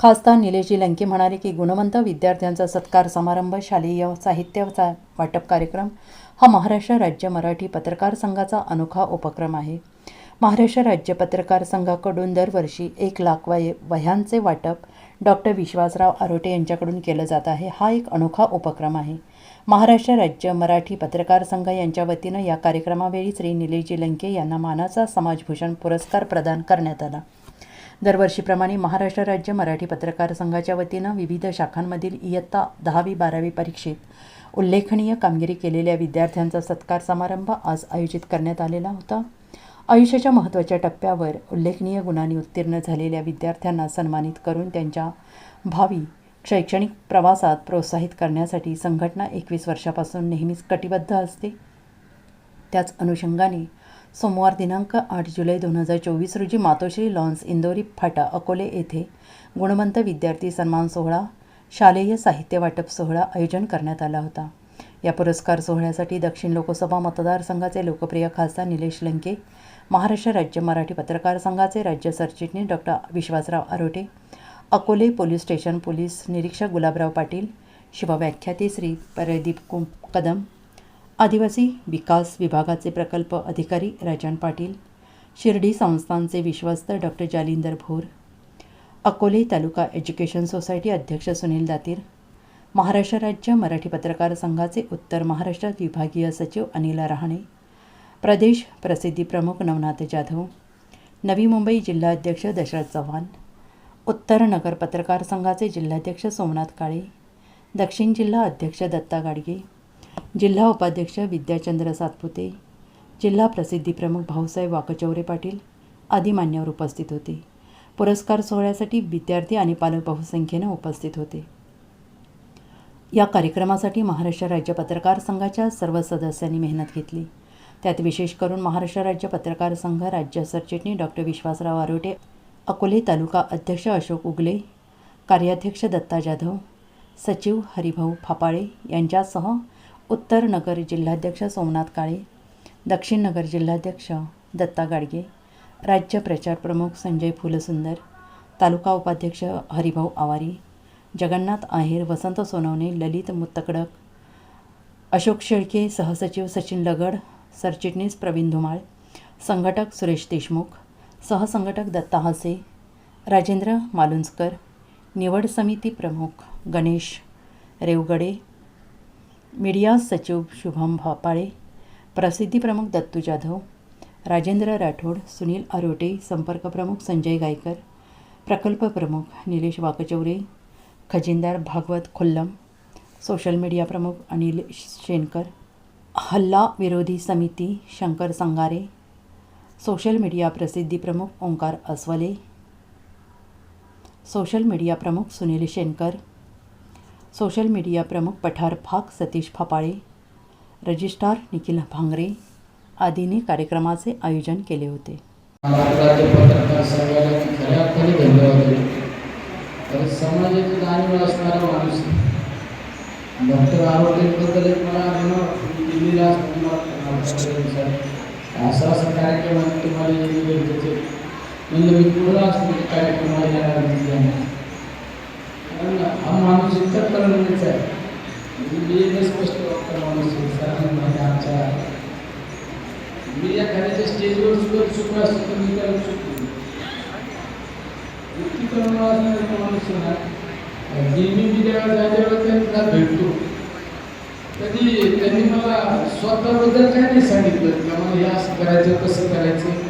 खासदार निलेशजी लंके म्हणाले की गुणवंत विद्यार्थ्यांचा सत्कार समारंभ शालेय साहित्याचा वाटप कार्यक्रम हा महाराष्ट्र राज्य मराठी पत्रकार संघाचा अनोखा उपक्रम आहे. महाराष्ट्र राज्य पत्रकार संघाकडून दरवर्षी एक लाख वय वह्यांचे वाटप डॉक्टर विश्वासराव आरोटे यांच्याकडून केलं जात आहे. हा एक अनोखा उपक्रम आहे. महाराष्ट्र राज्य मराठी पत्रकार संघ यांच्या वतीनं या कार्यक्रमावेळी श्री निलेजी लंके यांना मानाचा समाजभूषण पुरस्कार प्रदान करण्यात आला. दरवर्षीप्रमाणे महाराष्ट्र राज्य मराठी पत्रकार संघाच्या वतीनं विविध शाखांमधील इयत्ता दहावी बारावी परीक्षेत उल्लेखनीय कामगिरी केलेल्या विद्यार्थ्यांचा सत्कार समारंभ आज आयोजित करण्यात आलेला होता. आयुष्याच्या महत्त्वाच्या टप्प्यावर उल्लेखनीय गुणांनी उत्तीर्ण झालेल्या विद्यार्थ्यांना सन्मानित करून त्यांच्या भावी शैक्षणिक प्रवासात प्रोत्साहित करण्यासाठी संघटना एकवीस वर्षापासून नेहमीच कटिबद्ध असते. त्याच अनुषंगाने सोमवार दिनांक आठ जुलै दोन हजार चोवीस रोजी मातोश्री लॉन्स इंदोरी फाटा अकोले येथे गुणवंत विद्यार्थी सन्मान सोहळा शालेय साहित्य वाटप सोहळा आयोजन करण्यात आला होता. या पुरस्कार सोहळ्यासाठी दक्षिण लोकसभा मतदारसंघाचे लोकप्रिय खासदार निलेश लंके महाराष्ट्र राज्य मराठी पत्रकार संघाचे राज्य सरचिटणीस doctor Vishwasrao Arote Akole police station police निरीक्षक गुलाबराव पाटील शिवव्याख्याते श्री प्रदीप कुम कदम आदिवासी विकास विभागाचे प्रकल्प अधिकारी राजन पाटील शिर्डी संस्थांचे विश्वस्त doctor Jalindar Bhor Akole taluka education society अध्यक्ष सुनील दातीर महाराष्ट्र राज्य मराठी पत्रकार संघाचे उत्तर महाराष्ट्रात विभागीय सचिव अनिल रहाणे प्रदेश प्रसिद्धी प्रमुख नवनाथ जाधव नवी मुंबई जिल्हाध्यक्ष दशरथ चव्हाण उत्तर नगर पत्रकार संघाचे जिल्हाध्यक्ष सोमनाथ काळे दक्षिण जिल्हा अध्यक्ष दत्ता गाडगे जिल्हा उपाध्यक्ष विद्याचंद्र सातपुते जिल्हा प्रसिद्धी प्रमुख भाऊसाहेब वाकचौरे पाटील आदी मान्यवर उपस्थित होते. पुरस्कार सोहळ्यासाठी विद्यार्थी आणि पालक बहुसंख्येनं उपस्थित होते. या कार्यक्रमासाठी महाराष्ट्र राज्य पत्रकार संघाच्या सर्व सदस्यांनी मेहनत घेतली. त्यात विशेष करून महाराष्ट्र राज्य पत्रकार संघ राज्य सरचिटणीस डॉक्टर विश्वासराव आरोटे अकोले तालुका अध्यक्ष अशोक उगले कार्याध्यक्ष दत्ता जाधव सचिव हरिभाऊ फापाळे यांच्यासह उत्तर नगर जिल्हाध्यक्ष सोमनाथ काळे दक्षिण नगर जिल्हाध्यक्ष दत्ता गाडगे राज्य प्रचार प्रमुख संजय फुलसुंदर तालुका उपाध्यक्ष हरिभाऊ आवारी जगन्नाथ आहेर वसंत सोनवणे ललित मुत्तकडक अशोक शेळके सहसचिव सचिन लगड सरचिटणीस प्रवीण धुमाळ संघटक सुरेश देशमुख सहसंघटक दत्ता हसे राजेंद्र मालुंजकर निवड समिती प्रमुख गणेश रेवगडे मीडिया सचिव शुभम भापाळे प्रसिद्धी प्रमुख दत्तू जाधव राजेंद्र राठोड सुनील आरोटे संपर्क प्रमुख संजय गायकर प्रकल्प प्रमुख निलेश वाकचौरे खजिनदार भागवत खुल्लम सोशल मीडिया प्रमुख अनिल शेनकर हल्ला विरोधी समिती शंकर संगारे सोशल मीडिया प्रसिद्धी प्रमुख ओंकार अस्वले सोशल मीडिया प्रमुख सुनील शेनकर सोशल मीडिया प्रमुख पठार फाक सतीश फापाळे रजिस्ट्रार निखिल भांगरे आदींनी कार्यक्रमाचे आयोजन केले होते राज्य पत्रकार संघाला मी खऱ्या अर्थाने धन्यवाद देतो तर समाजाची जाणीव असणारा माणूस डॉक्टर आरोग्यबद्दल एक मला अनुभव दिल्लीला असताना असं असं कार्यक्रम आहे तुम्हाला येणे गरजेचे आहे. म्हणलं मी पूर्ण असतो कार्यक्रमाला येणार नाही. कारण हा माणूस इतका तरुणीचा आहे. मी एक स्पष्ट वाटतं माणूस आहे. सरांना माहिती आमच्या. मी एखाद्याच्या स्टेजवर सुद्धा चुकलं असतो तर मी त्याला चुकलो. इतकी करुणा असणारा माणूस ना नेहमी मी ज्यावेळेला जायच्या त्यांना भेटतो. कधी त्यांनी मला स्वतःबद्दल काय नाही सांगितलं की मला हे असं करायचं कसं करायचं.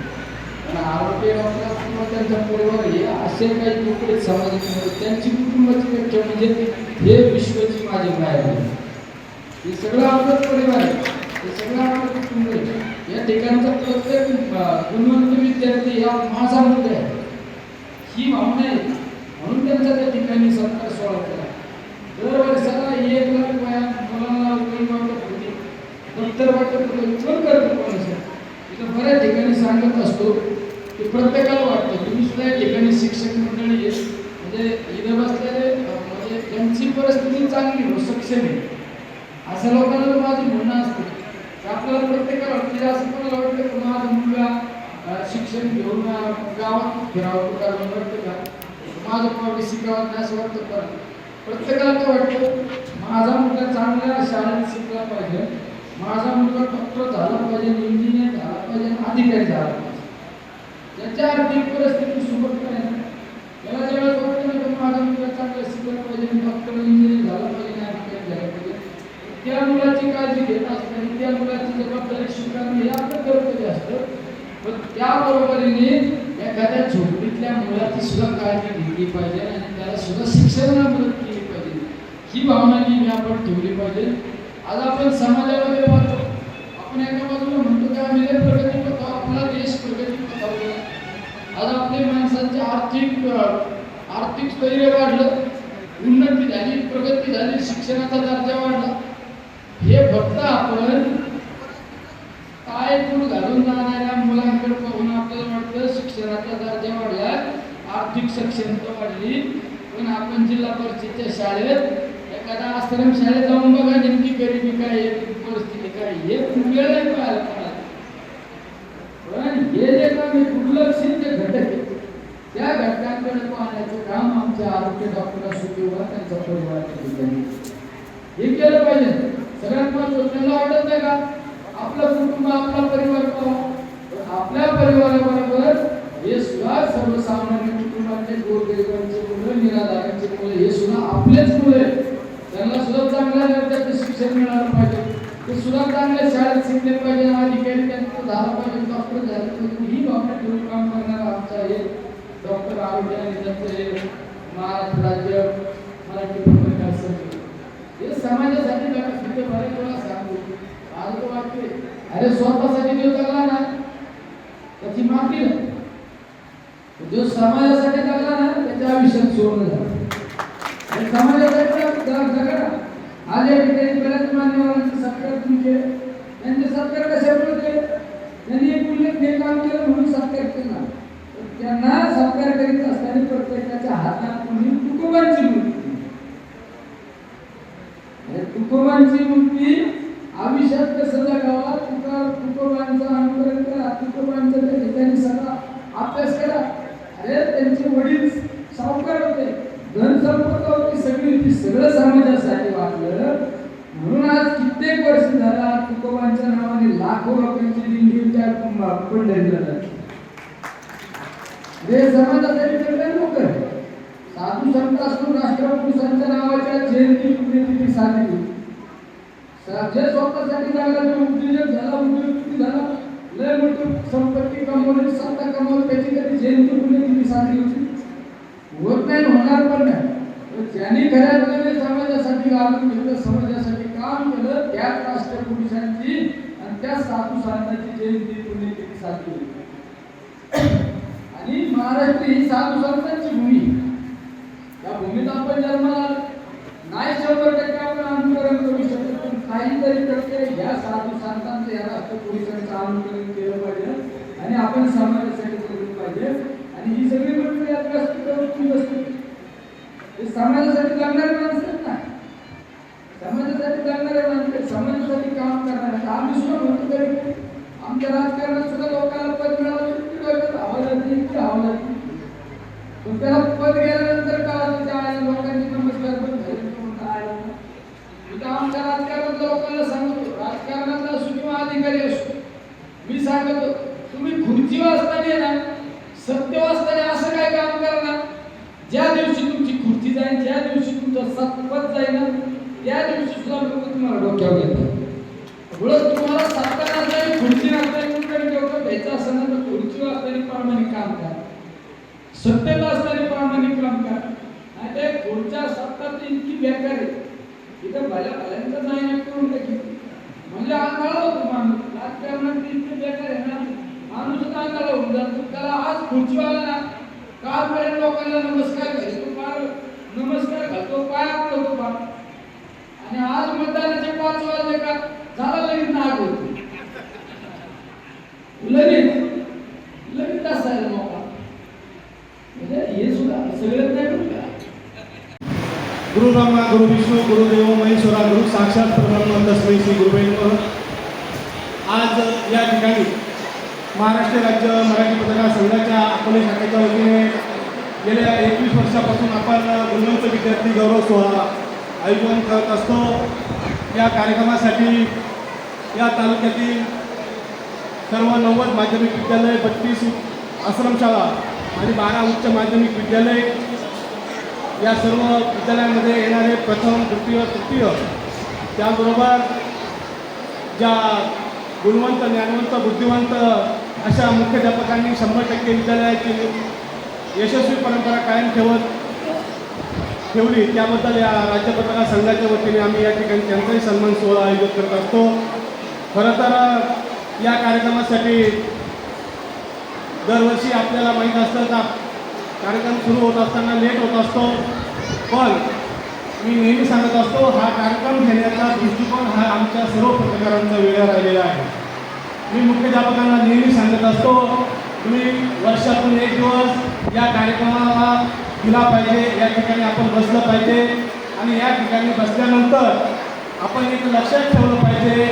आरोपी असतात किंवा त्यांचा परिवारही असे काही कुठले सामाजिक त्यांची कुटुंबाची व्याख्या म्हणजे हे विश्वची माझी माय हे सगळं आपलं परिवार आहे हे सगळं आपलं कुटुंब या ठिकाणचा प्रत्येक गुणवंत विद्यार्थी हा माझा मुद्दा आहे. ही भावना आहे. म्हणून त्यांचा त्या ठिकाणी सत्कार स्वागत केला. दर वर्षाला एक लाख वया मुलांना वाटत होती. नंतर वाटत होतं कोण करतो कोणाचं इथं बऱ्याच ठिकाणी सांगत असतो ते प्रत्येकाला वाटतं. तुम्ही सुद्धा या ठिकाणी शिक्षक मंडळी म्हणजे इथे बसलेले म्हणजे त्यांची परिस्थिती चांगली हो सक्षम आहे. असं लोकांना माझं म्हणणं असतं. की आपल्याला प्रत्येकाला वाटतं. म्हणजे असं कोणाला वाटतं की माझा मुलगा शिक्षण घेऊन गावात फिरावं करावं वाटतं का? माझं पावली शिकावं नाही असं वाटतं पण प्रत्येकाला ते वाटतं माझा मुलगा चांगल्या शाळेत शिकला पाहिजे. माझा मुलगा डॉक्टर झाला पाहिजे इंजिनियर झाला पाहिजे अधिकारी झाला पाहिजे. ज्याच्या आर्थिक परिस्थिती सुबक नाही त्याला ज्यावेळेस वाटतं ना माझा मुलगा चांगला शिकला पाहिजे डॉक्टर इंजिनियर झाला पाहिजे आणि झाला पाहिजे. त्या मुलाची काळजी घेत असताना त्या मुलाची जबाबदारी स्वीकारणं हे आपलं कर्तव्य असतं? पण त्याबरोबरीने एखाद्या झोपडीतल्या मुलाची सुद्धा काळजी घेतली पाहिजे आणि त्याला सुद्धा शिक्षणाला मदत केली पाहिजे. ही भावना नेहमी आपण ठेवली पाहिजे. आज आपण समाजामध्ये पाहतो. आपण एका बाजूला म्हणतो की आम्ही प्रगती आज आपल्या माणसांचे आर्थिक आर्थिक स्थैर्य वाढलं उन्नती झाली प्रगती झाली शिक्षणाचा दर्जा वाढला. हे फक्त आपण काय घालून जाणाऱ्या मुलांकडे पाहून आपल्याला वाटतं शिक्षणाचा दर्जा वाढला आर्थिक सक्षमता वाढली. पण आपण जिल्हा परिषदेच्या शाळेत एखादा आश्रम शाळेत जाऊन बघा नेमकी गरिबी काय आहे परिस्थिती काय हे वेळ आहे पाहायला पण हे जे काम हे दुर्लक्षित जे घटक आहे त्या घटकांकडे पाहण्याचं काम आमच्या आरोग्य डॉक्टर असो किंवा त्यांचा परिवाराच्या ठिकाणी हे केलं पाहिजे. सगळ्यात महत्वाचं त्यांना वाटत नाही का? आपलं कुटुंब आपला परिवार पाहू. आपल्या परिवाराबरोबर हे सुद्धा सर्वसामान्य कुटुंबातले गोरगरिबांचे मुलं निराधारांचे मुलं हे सुद्धा आपलेच मुलं आहेत. त्यांना सुद्धा चांगल्या दर्जाचं शिक्षण मिळालं पाहिजे. ते सुद्धा चांगल्या शाळेत शिकले पाहिजे. अधिकारी त्यांचं झालं पाहिजे. डॉक्टर झालं पाहिजे ही भावना ठेवून काम करणार आणि त्यांचं महाराष्ट्र राज्य मराठी पत्रकार संघ हे समाजासाठी नका तिथे बरेच वेळा सांगतो आज तो वाक्य अरे स्वतःसाठी देव जगला ना त्याची माफ़ी नाही जो समाजासाठी जगला ना त्याच्या आयुष्यात सोडलं झालं समाजासाठी जग- आज या ठिकाणी बऱ्याच मान्यवरांचे सत्कार तुम्ही त्यांचे सत्कार कशामुळे केले त्यांनी एक उल्लेखनीय काम केलं होणार पण नाही. ज्यांनी खऱ्या अर्थाने समाजासाठी लागून घेतलं समाजासाठी काम केलं त्याच राष्ट्रपुरुषांची आणि त्या साधू संतांची जयंती पुण्यतिथी साजरी आणि महाराष्ट्र ही साधू संतांची भूमी या भूमीत आपण जन्माला आलो. नाही शंभर टक्के आपण अनुकरण करू शकतो पण काहीतरी टक्के या साधू संतांचं या राष्ट्रपुरुषांचं अनुकरण केलं पाहिजे आणि आपण समाजासाठी केलं पाहिजे आणि ही सगळी मंडळी यात व्यस्त करून तुम्ही बसली हे समाजासाठी जगणारे माणसं आहेत ना समाजासाठी जगणारे माणसं आहेत. समाजासाठी काम करणारे आम्ही सुद्धा म्हणतो तरी आमच्या राजकारणात सुद्धा लोकांना पद मिळालं की डोक्यात हवा पण त्याला पद गेल्यानंतर काय त्या लोकांची नमस्कार पण झाले इथं आमच्या राजकारणात लोकांना सांगतो. राजकारणातला असो किंवा अधिकारी असो. मी सांगतो तुम्ही खुर्ची वाचताना ना सत्य वाचताना असं काय काम करा ना ज्या दिवशी तुमची खुर्ची जाईल ज्या दिवशी तुमचा सत्पद जाईल ना त्या दिवशी सुद्धा लोक तुम्हाला डोक्यावर घेतात. मुळात तुम्हाला सत्ता नसताना खुर्ची नसताना कुठे डोकं घ्यायचं असेल ना तर खुर्ची वाचताना प्रामाणिक काम करा. सत्तेला असणारे प्रामाणिक काम करा नाही ते पुढच्या सत्तात इतकी बेकार आहे. इथं भल्या भल्यांचं नाही करून टाकी म्हणजे आंधळा होतो माणूस. राजकारणात इतकी बेकार आहे ना. माणूस आंधळा होऊन जातो. त्याला आज खुर्चीवाला ना कालपर्यंत लोकांना नमस्कार घालतो पार नमस्कार घालतो पाया पडतो पार आणि आज मतदानाचे पाच वाजले का? झाला लगेच नाग होतो. लगेच असायला मोका म्हणजे हे सुद्धा सगळं नाही बरं का गुरु ब्रह्मा गुरु विष्णू गुरुदेव महेश्वरा गुरु साक्षात परब्रह्म तस्मै श्री गुरुवे आज या ठिकाणी महाराष्ट्र राज्य मराठी पत्रकार संघाच्या अकोले शाखेच्या वतीने गेल्या एकवीस वर्षापासून आपण गुणवंत विद्यार्थी गौरव सोहळा आयोजन करत असतो. या कार्यक्रमासाठी या तालुक्यातील सर्व नव्वद माध्यमिक विद्यालय बत्तीस आश्रमशाळा आणि बारा उच्च माध्यमिक विद्यालय या सर्व विद्यालयामध्ये येणारे प्रथम द्वितीय तृतीय त्याबरोबर ज्या गुणवंत ज्ञानवंत बुद्धिवंत अशा मुख्याध्यापकांनी शंभर टक्के विद्यालयाची यशस्वी परंपरा कायम ठेवत ठेवली. त्याबद्दल या राज्य पत्रकार संघाच्या वतीने आम्ही या ठिकाणी त्यांचाही सन्मान सोहळा आयोजित करत असतो. खरं तर या कार्यक्रमासाठी दरवर्षी आपल्याला माहीत असतं कार्यक्रम सुरू होत असताना लेट होत असतो. पण मी नेहमी सांगत असतो हा कार्यक्रम घेण्याचा दृष्टिकोन हा आमच्या सर्व पत्रकारांचा वेगळा राहिलेला आहे. मी मुख्याध्यापकांना नेहमी सांगत असतो तुम्ही वर्षातून एक दिवस या कार्यक्रमाला दिला पाहिजे या ठिकाणी आपण बसलं पाहिजे आणि या ठिकाणी बसल्यानंतर आपण एक लक्षात ठेवलं पाहिजे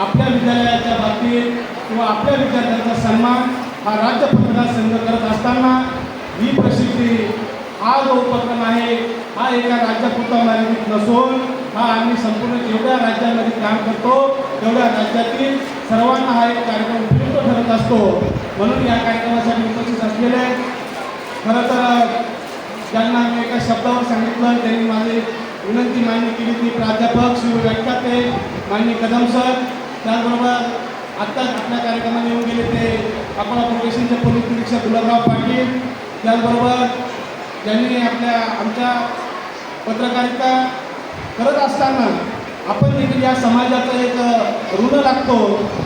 आपल्या विद्यालयाच्या बाबतीत किंवा आपल्या विद्यार्थ्यांचा सन्मान हा राज्य पत्रकार संघ करत असताना ही प्रसिद्धी हा जो उपक्रम आहे. हा एका राज्यापुरता मर्यादित नसून हा आम्ही संपूर्ण जेवढ्या राज्यामध्ये काम करतो तेवढ्या राज्यातील सर्वांना हा एक कार्यक्रम उपयुक्त ठरत असतो. म्हणून या कार्यक्रमासाठी उपस्थित असलेले खरं तर ज्यांना मी एका शब्दावर सांगितलं त्यांनी माझी विनंती मान्य केली ती प्राध्यापक शिव व्याख्याते मान्य कदम सर. त्याचबरोबर आत्ताच आपल्या कार्यक्रमात येऊन गेले ते अकोला प्रोफेशनचे पोलीस निरीक्षक गुलाबराव पाटील त्याचबरोबर ज्यांनी आपल्या आमच्या पत्रकारिता करत असताना आपण देखील या समाजाचं एक ऋण लागतो.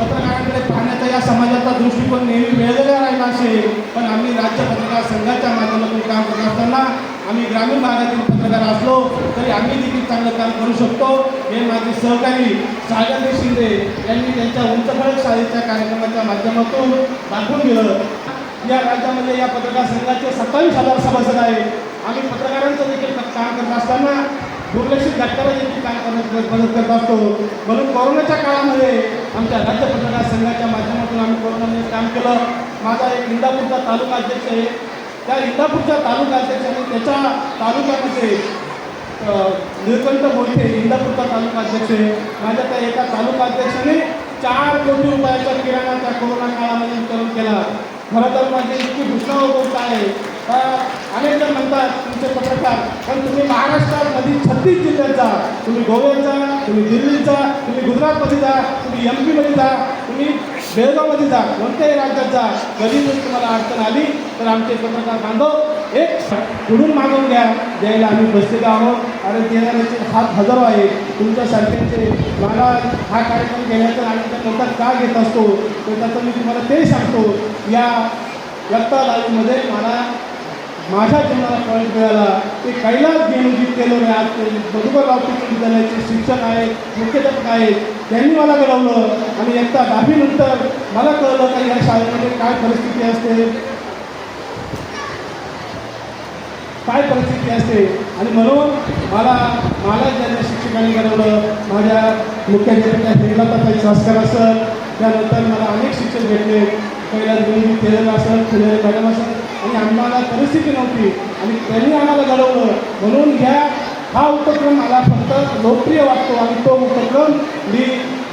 पत्रकारांकडे पाहण्याचा या समाजाचा दृष्टिकोन नेहमी वेळलेला राहिला असेल. पण आम्ही राज्य पत्रकार संघाच्या माध्यमातून काम करत असताना आम्ही ग्रामीण भागातील पत्रकार असलो तरी आम्ही देखील चांगलं काम करू शकतो. हे माझे सहकारी सागरदेव शिंदे यांनी त्यांच्या उंचखळक शाळेच्या कार्यक्रमाच्या माध्यमातून दाखवून दिलं. या राज्यामध्ये या पत्रकार संघाचे सत्तावीस हजार सभासद आहे आम्ही पत्रकारांचं देखील काम करत असताना दुर्लक्षित घटकाला देखील काम करत मदत करत असतो. म्हणून कोरोनाच्या काळामध्ये आमच्या राज्य पत्रकार संघाच्या माध्यमातून आम्ही कोरोनामध्ये काम केलं. माझा एक इंदापूरचा तालुका अध्यक्ष आहे. त्या इंदापूरच्या तालुका अध्यक्षाने त्याच्या तालुक्यामध्ये अ, निळकंठ मोठे इंदापूरचा तालुका अध्यक्ष आहे. माझ्या त्या एका तालुका अध्यक्षाने चार कोटी रुपयाचा किराणा त्या कोरोना काळामध्ये वितरण केला. खरं तर माझी इतकी दुष्काळ गोष्ट आहे. का अनेक जण म्हणतात तुमचे पत्रकार पण तुम्ही महाराष्ट्रामधील छत्तीस जिल्ह्यात जा. तुम्ही गोव्यात जा तुम्ही दिल्लीत जा तुम्ही गुजरातमध्ये जा तुम्ही एम पीमध्ये जा तुम्ही बेळगावमध्ये जा कोणत्याही राज्यात जा. कधी जर तुम्हाला अडचण आली तर आमचे पत्रकार बांधव एक पुढून मागून घ्या. द्यायला आम्ही बसलेलो आहोत. आणि देणाऱ्याचे हात हजारो आहे तुमच्यासारख्यांचे मला हा कार्यक्रम घेण्याचा आम्ही त्या लोकात का घेत असतो? तर त्याचं मी तुम्हाला ते सांगतो. या व्यक्ता मला माझ्या जीवनाला पॉईंट मिळाला. ते कैलास गेमजीत केलं नाही आज. ते मधुकरराव विद्यालयाचे शिक्षक आहेत मुख्याध्यापक आहेत. त्यांनी मला घडवलं आणि एकदा दहावीनंतर मला कळलं का या शाळेमध्ये काय परिस्थिती असते. काय परिस्थिती असते? आणि म्हणून मला मला ज्या शिक्षकांनी घडवलं माझ्या मुख्याध्यापिका हेमलताताई संस्कार असेल त्यानंतर मला अनेक शिक्षक भेटले. पहिल्या गेमजी केलेलं असेल केलेलं मॅडम असेल आणि आम्हाला परिस्थिती नव्हती. आणि त्यांनी आम्हाला घडवलं. म्हणून ह्या हा उपक्रम मला फक्त लोकप्रिय वाटतो. आणि तो उपक्रम मी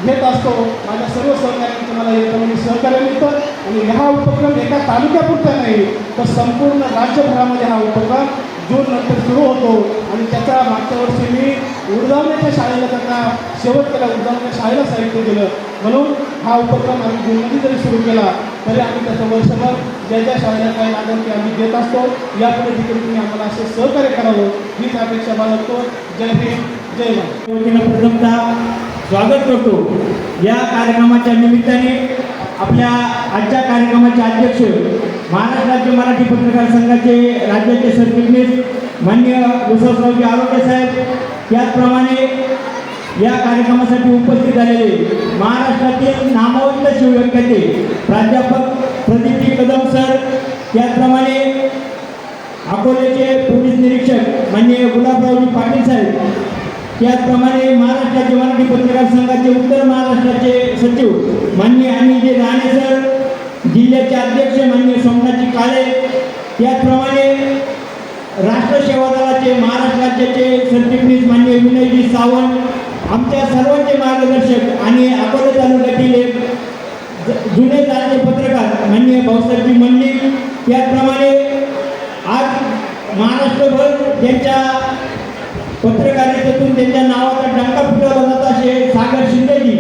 घेत असतो माझ्या सर्व सहकार्यांचं मला म्हणजे सहकार्य मिळतं. आणि हा उपक्रम एका तालुक्यापुरता नाही तर संपूर्ण राज्यभरामध्ये हा उपक्रम जून नंतर सुरू होतो. आणि त्याचा मागच्या वर्षी मी उडदावण्याच्या शाळेला त्यांना शेवट केला उडजावण्याच्या शाळेला साहित्य दिलं म्हणून हा उपक्रम आम्ही जूनमध्ये जरी सुरू केला तरी आम्ही त्याचं वर्षभर ज्या ज्या शाळेला काय लागेल ते आम्ही देत असतो. यापुढे देखील तुम्ही आम्हाला असे सहकार्य करावं. हीच अपेक्षा बाळगतो. जय हिंद जय महाराज प्रथमता स्वागत करतो. या कार्यक्रमाच्या निमित्ताने आपल्या आजच्या कार्यक्रमाचे अध्यक्ष महाराष्ट्र राज्य मराठी पत्रकार संघाचे राज्याचे सरचिटणीस मान्य विश्वासरावजी आरोग्य साहेब त्याचप्रमाणे या कार्यक्रमासाठी उपस्थित झालेले महाराष्ट्रातील नामवंत शिवव्यक्ती प्राध्यापक प्रदीपजी कदम सर त्याचप्रमाणे अकोल्याचे पोलीस निरीक्षक म्हणजे गुलाबरावजी पाटील साहेब त्याचप्रमाणे महाराष्ट्राचे मराठी पत्रकार संघाचे उत्तर महाराष्ट्राचे सचिव मान्य अनिलजी राणे सर जिल्ह्याचे अध्यक्ष मान्य सोमनाथजी काळे त्याचप्रमाणे राष्ट्र सेवा दलाचे महाराष्ट्र राज्याचे सरचिटणीस मान्य विनयजी सावंत आमच्या सर्वांचे मार्गदर्शक आणि अकोला तालुक्यातील एक ज- जुने जाणते पत्रकार मान्य भाऊसाहेबजी मंडिक त्याचप्रमाणे आज महाराष्ट्रभर त्यांच्या पत्रकारितेतून त्यांच्या नावाचा डंका फुटवला जात असे सागर शिंदेजी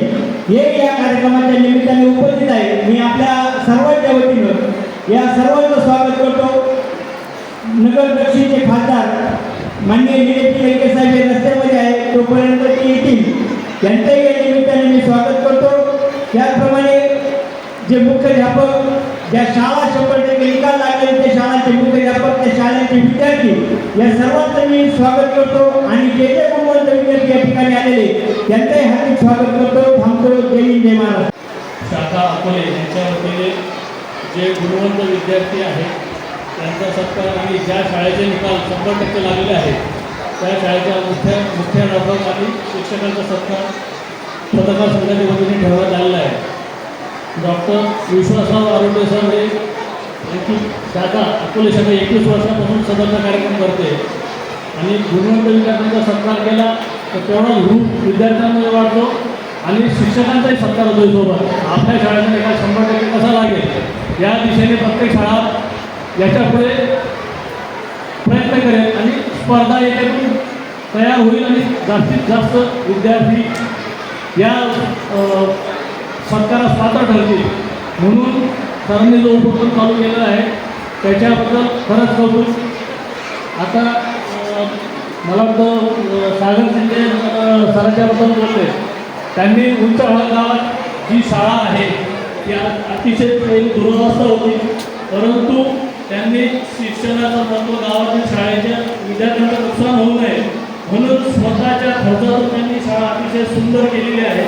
हे या कार्यक्रमाच्या निमित्ताने उपस्थित आहे मी आपल्या सर्वांच्या वतीनं या सर्वांचं स्वागत करतो. नगर दक्षिणचे खासदार माननीय निलेश लंके साहेब हे रस्त्यामध्ये आहे तोपर्यंत ते येतील. त्यांचंही या निमित्ताने मी स्वागत करतो. त्याचप्रमाणे जे मुख्याध्यापक ज्या शाळा शंभर टक्के निकाल लागले शाळांचे मुख्याध्यापक त्या शाळांचे विद्यार्थी या सर्वांचं मी स्वागत करतो आणि जे जे गुणवंत विद्यार्थी या ठिकाणी आलेले त्यांचंही हार्दिक स्वागत करतो. थांबतो. जय हिंद जय महाराष्ट्र. शाखा अकोले यांच्या वतीने जे गुणवंत विद्यार्थी आहेत त्यांचा सत्कार आणि ज्या शाळेचे निकाल शंभर टक्के लागलेले आहेत त्या शाळेच्या मुख्य मुख्याध्यापक आणि शिक्षकांचा सत्कार पत्रकार संघाच्या वतीने ठेवण्यात आलेला आहे. डॉक्टर विश्वासराव आरोग्य सर हे एकवीस शाखा अकोले शाखा एकवीस वर्षापासून सदरचा कार्यक्रम करते. आणि गुणवंत विद्यार्थ्यांचा सत्कार केला तर तेवढा ग्रुप विद्यार्थ्यांमध्ये वाढतो आणि शिक्षकांचाही सत्कार होतो सोबत आपल्या शाळेचा एका शंभर टक्के कसा लागेल? या दिशेने प्रत्येक शाळा याच्यापुढे प्रयत्न करेल आणि स्पर्धा याच्यातून तयार होईल आणि जास्तीत जास्त विद्यार्थी या सत्कारास पात्र ठरतील. म्हणून सरांनी जो उपक्रम चालू केलेला आहे त्याच्याबद्दल खरंच कौतुक आता मला वाटतं सागर शिंदे सरांच्याबद्दल बोलले त्यांनी उंच गावात जी शाळा आहे ती अतिशय पहिली दुरवस्था होती. परंतु त्यांनी शिक्षणाचं महत्त्व गावातील शाळेच्या विद्यार्थ्यांचं नुकसान होऊ नये म्हणून स्वतःच्या खर्चातून त्यांनी शाळा अतिशय सुंदर केलेली आहे.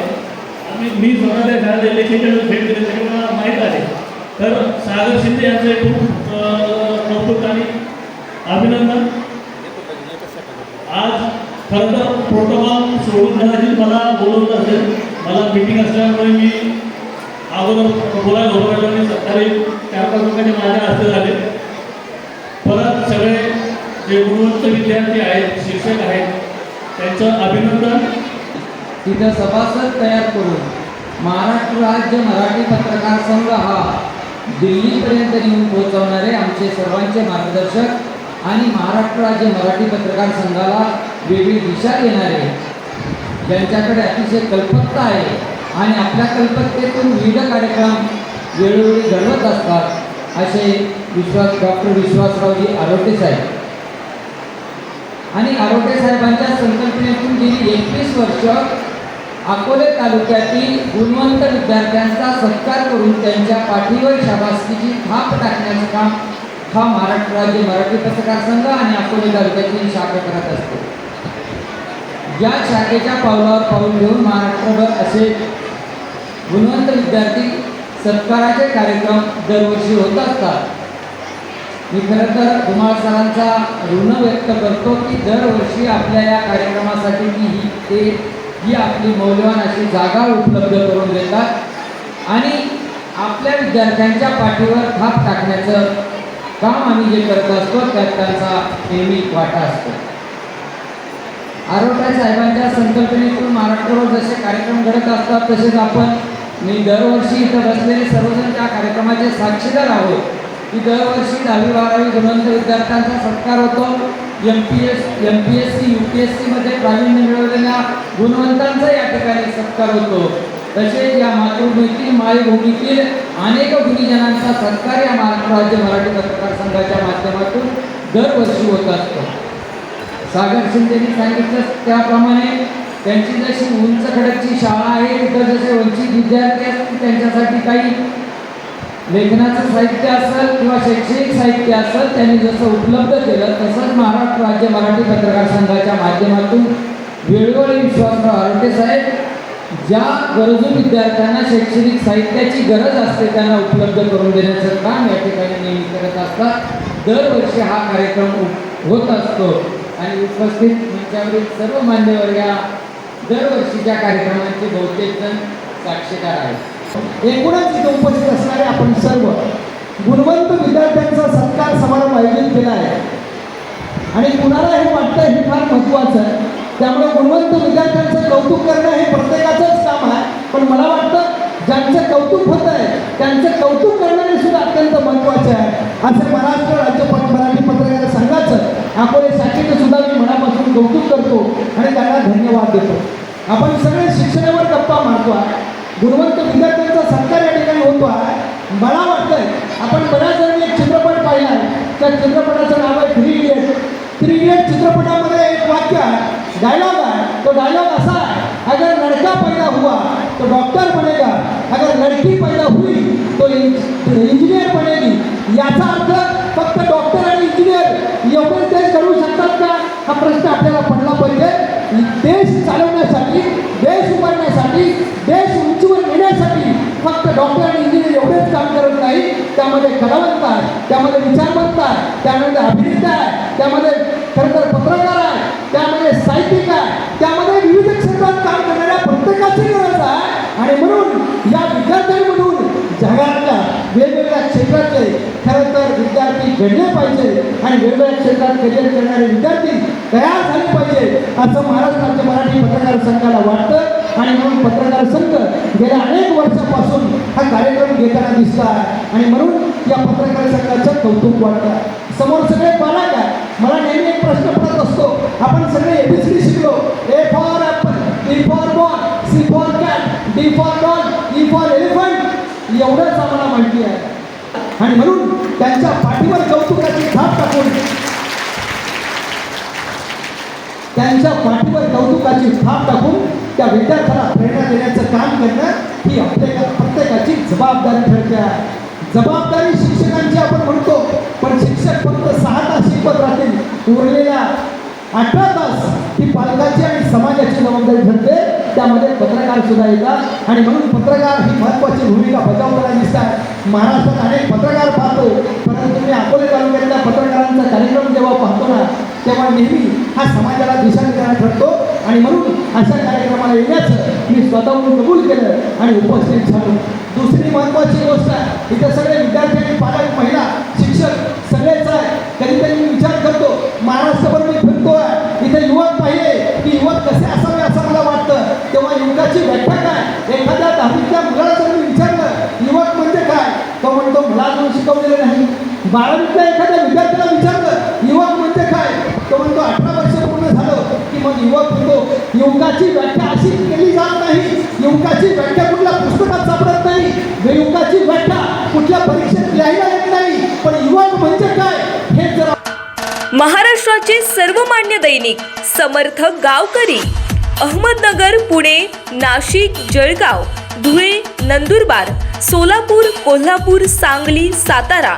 आणि मी स्वतः त्या शाळेत इलेक्शनच्या भेट दिली त्याच्यामुळे तर सागर शिंदे यांचे खूप कौतुक आणि अभिनंदन. आज खरं तर प्रोटोकॉल सोडून कदाचित मला बोलवलं असेल मला मीटिंग असल्यामुळे मी अगोदर बोलायला उभं राहिलो आणि चार पाच लोकांचे माझ्या हस्ते झाले. परत सगळे जे गुणवंत विद्यार्थी आहेत शिक्षक आहेत त्यांचं अभिनंदन. तिथं सभासद तयार करून महाराष्ट्र राज्य मराठी पत्रकार संघ हा दिल्लीपर्यंत नेऊन पोहोचवणारे आमचे सर्वांचे मार्गदर्शक आणि महाराष्ट्र राज्य मराठी पत्रकार संघाला वेगळी दिशा देणारे. ज्यांच्याकडे अतिशय कल्पकता आहे आणि आपल्या कल्पकतेतून विविध कार्यक्रम वेळोवेळी घडवत असतात असे विश्वास डॉक्टर विश्वासरावजी आरोटे साहेब. आणि आरोग्य साहेबांच्या संकल्पनेतून गेली एकवीस वर्ष अकोले तालुक्यातील गुणवंत विद्यार्थ्यांचा सत्कार करून त्यांच्या पाठीवर शाबासकीची थाप टाकण्याचं काम हा महाराष्ट्र राज्य मराठी पत्रकार संघ आणि अकोले तालुक्यातील शाखा करत असतो. या शाखेच्या पावलावर पाऊल घेऊन महाराष्ट्रभर असे गुणवंत विद्यार्थी सत्काराचे कार्यक्रम दरवर्षी होत असतात. मी खरं तर कुमार सरांचा ऋण व्यक्त करतो की दरवर्षी आपल्या या कार्यक्रमासाठी मी ही ते ही आपली मौल्यवान अशी जागा उपलब्ध करून देतात. आणि आपल्या विद्यार्थ्यांच्या पाठीवर थाप टाकण्याचं काम आम्ही जे करत असतो त्यात त्यांचा नेहमी वाटा असतो. आरोग्य साहेबांच्या संकल्पनेतून महाराष्ट्रावर जसे कार्यक्रम घडत असतात तसेच आपण मी दरवर्षी इथं बसलेले सर्वजण त्या कार्यक्रमाचे साक्षीदार आहोत. की दरवर्षी दहावी बारावी गुणवंत विद्यार्थ्यांचा सत्कार होतो M P S M P S C U P S सीमध्ये प्रावीण्य मिळवलेल्या गुणवंतांचा या ठिकाणी सत्कार होतो. तसेच या मातृभूमीतील मायभूमीतील अनेक गुणीजनांचा सत्कार या महाराष्ट्र राज्य मराठी पत्रकार संघाच्या माध्यमातून दरवर्षी होत असतो. सागर शिंदेनी सांगितलं त्याप्रमाणे त्यांची जशी उंच खडकची शाळा आहे तिथं जसे वंचित विद्यार्थी असतील त्यांच्यासाठी काही लेखनाचं साहित्य असेल किंवा शैक्षणिक साहित्य असेल त्यांनी जसं उपलब्ध केलं तसंच महाराष्ट्र राज्य मराठी पत्रकार संघाच्या माध्यमातून वेळोवेळी विश्वासराव आरोटे साहेब ज्या गरजू विद्यार्थ्यांना शैक्षणिक साहित्याची गरज असते त्यांना उपलब्ध करून देण्याचं काम या ठिकाणी नेहमी करत असतात. दरवर्षी हा कार्यक्रम होत असतो आणि उपस्थित मंचावरील सर्व मान्यवर या दरवर्षीच्या कार्यक्रमांचे बहुतेक जण साक्षीदार आहेत. एकूणच इथे उपस्थित असणारे आपण सर्व गुणवंत विद्यार्थ्यांचा सत्कार समारंभ आयोजित केला आहे. आणि कुणाला हे वाटतं हे फार महत्त्वाचं आहे. त्यामुळे गुणवंत विद्यार्थ्यांचं कौतुक करणं हे प्रत्येकाचंच काम आहे. पण मला वाटतं ज्यांचं कौतुक होत आहे त्यांचं कौतुक करणं हे सुद्धा अत्यंत महत्त्वाचं आहे. असे महाराष्ट्र राज्य मराठी पत्रकार संघाचं आपण शाखेचं सुद्धा मी मनापासून कौतुक करतो आणि त्यांना धन्यवाद देतो. आपण सगळे शिक्षणावर गप्पा मारतो आहे गुणवंत विद्यार्थ्यांचा सत्कार या ठिकाणी होतो आहे मला वाटतंय आपण बऱ्याच जणांनी एक चित्रपट पाहिला आहे. त्या चित्रपटाचं नाव आहे थ्री इडियट थ्री इडियट चित्रपटामध्ये एक वाक्य आहे डायलॉग आहे. तो डायलॉग असा आहे अगर लड़का पैदा हुआ तो डॉक्टर बनेगा. अगर लड़की पैदा हुई तो इंजिनियर बनेगी. याचा अर्थ फक्त डॉक्टर आणि इंजिनियर एवढेच ते करू शकतात का? हा प्रश्न आपल्याला पडला पाहिजे. देश चालवण्यासाठी देश उभारण्यासाठी देश उंचीवर नेण्यासाठी फक्त डॉक्टर आणि इंजिनियर एवढेच काम करत नाही. त्यामध्ये कलावंत आहे त्यामध्ये विचारवंत आहे त्यामध्ये अभिनेता आहे त्यामध्ये खरं तर पत्रकार आहे त्यामध्ये साहित्यिक आहे त्यामध्ये विविध क्षेत्रात काम करणाऱ्या प्रत्येकाची गरज आहे. आणि म्हणून या विद्यार्थ्यांमधून जगातल्या वेगवेगळ्या क्षेत्रातले खरं तर विद्यार्थी घडले पाहिजे आणि वेगवेगळ्या क्षेत्रात करिअर करणारे विद्यार्थी तयार असं महाराष्ट्राच्या मराठी पत्रकार संघाला वाटतं. आणि म्हणून पत्रकार संघ गेल्या अनेक वर्षापासून हा कार्यक्रम घेताना दिसतात. आणि म्हणून या पत्रकार संघाचं कौतुक वाटतं. समोर सगळे बालक आहे मला नेहमी एक प्रश्न पडत असतो. आपण सगळे एबीसीडी शिकलो. A for apple B for ball C for cat D for doll E for elephant एवढंच आम्हाला माहिती आहे. आणि म्हणून त्यांच्या पाठीवर कौतुकाची थाप टाकून त्यांच्या पाठीवर कौतुकाची थाप टाकून त्या विद्यार्थ्याला प्रेरणा देण्याचं काम करणं ही आपल्या प्रत्येकाची जबाबदारी ठरते. आहे जबाबदारी शिक्षकांची आपण म्हणतो पण शिक्षक फक्त सहा तास शिकवत राहतील. उरलेल्या अठरा तास ही पालकाची आणि समाजाची जबाबदारी ठरते. त्यामध्ये पत्रकार सुद्धा येतात. आणि म्हणून पत्रकार ही महत्त्वाची भूमिका बजावताना दिसतात. महाराष्ट्रात अनेक पत्रकार पाहतो परंतु मी अकोले तालुक्यातल्या पत्रकारांचा कार्यक्रम जेव्हा पाहतो ना तेव्हा नेहमी हा समाजाला दिशा ठरतो. आणि म्हणून अशा कार्यक्रमाला येण्याचं मी स्वतःहून कबूल केलं आणि उपस्थित झालो. दुसरी महत्त्वाची गोष्ट आहे इथं सगळे विद्यार्थी आणि पालक महिला शिक्षक सगळेच आहे. कधी कधी मी विचार करतो महाराष्ट्रभर मी फिरतो आहे. इथे युवक पाहिले की युवक कसे असावे असं मला वाटतं. तेव्हा युवकाची व्याख्या काय एखाद्या दहावीतल्या मुलाला जर मी विचारलं युवक म्हणजे काय? तो म्हणतो मला अजून शिकवलेलं नाही. बारावीतल्या एखाद्या विद्यार्थ्याला विचार युवकाची व्याख्या अशी केली जात नाही. युवकाची व्याख्या कुठल्या पुस्तकात सापडत नाही. युवकाची व्याख्या कुठल्या परीक्षेत लिहायला येत नाही. पण युवक म्हणजे काय? हे जरा महाराष्ट्राचे सर्वमान्य दैनिक समर्थ गावकरी अहमदनगर पुणे नाशिक जळगाव धुळे नंदुरबार सोलापूर कोल्हापूर सांगली सातारा